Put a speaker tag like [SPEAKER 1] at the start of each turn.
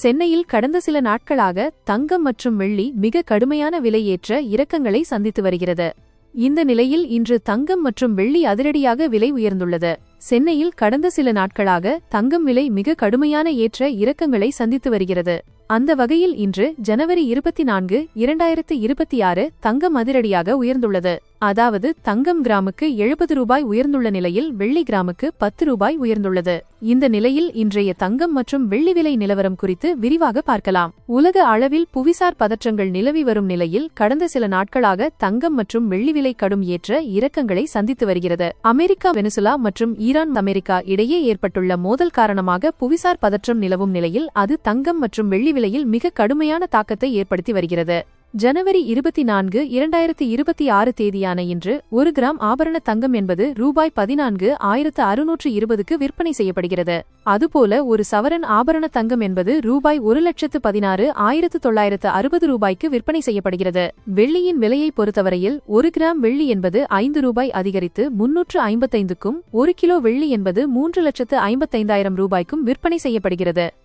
[SPEAKER 1] சென்னையில் கடந்த சில நாட்களாக தங்கம் மற்றும் வெள்ளி மிக கடுமையான விலையேற்ற இறக்கங்களை சந்தித்து வருகிறது. இந்த நிலையில் இன்று தங்கம் மற்றும் வெள்ளி அதிரடியாக விலை உயர்ந்துள்ளது. சென்னையில் கடந்த சில நாட்களாக தங்கம் விலை மிக கடுமையான ஏற்ற இறக்கங்களை சந்தித்து வருகிறது. அந்த வகையில் இன்று ஜனவரி இருபத்தி நான்கு இரண்டாயிரத்து இருபத்தி ஆறு தங்கம் அதிரடியாக உயர்ந்துள்ளது. அதாவது தங்கம் கிராமுக்கு எழுபது ரூபாய் உயர்ந்துள்ள நிலையில் வெள்ளி கிராமுக்கு பத்து ரூபாய் உயர்ந்துள்ளது. இந்த நிலையில் இன்றைய தங்கம் மற்றும் வெள்ளி விலை நிலவரம் குறித்து விரிவாக பார்க்கலாம். உலக அளவில் புவிசார் பதற்றங்கள் நிலவி வரும் நிலையில் கடந்த சில நாட்களாக தங்கம் மற்றும் வெள்ளி விலை கடும் ஏற்ற இறக்கங்களை சந்தித்து வருகிறது. அமெரிக்கா வெனிசுலா மற்றும் ஈரான் அமெரிக்கா இடையே ஏற்பட்டுள்ள மோதல் காரணமாக புவிசார் பதற்றம் நிலவும் நிலையில் அது தங்கம் மற்றும் வெள்ளி விலையில் மிக கடுமையான தாக்கத்தை ஏற்படுத்தி வருகிறது. ஜனவரி இருபத்தி நான்கு இரண்டாயிரத்தி இருபத்தி ஆறு தேதியான இன்று ஒரு கிராம் ஆபரண தங்கம் என்பது ரூபாய் பதினான்கு ஆயிரத்து அறுநூற்று இருபதுக்கு விற்பனை செய்யப்படுகிறது. அதுபோல ஒரு சவரன் ஆபரண தங்கம் என்பது ரூபாய் ஒரு லட்சத்து பதினாறு ஆயிரத்து தொள்ளாயிரத்து அறுபது ரூபாய்க்கு விற்பனை செய்யப்படுகிறது. வெள்ளியின் விலையை பொறுத்தவரையில் ஒரு கிராம் வெள்ளி என்பது ஐந்து ரூபாய் அதிகரித்து முன்னூற்று ஐம்பத்தைந்துக்கும் ஒரு கிலோ வெள்ளி என்பது மூன்று லட்சத்து ஐம்பத்தைந்தாயிரம் ரூபாய்க்கும் விற்பனை செய்யப்படுகிறது.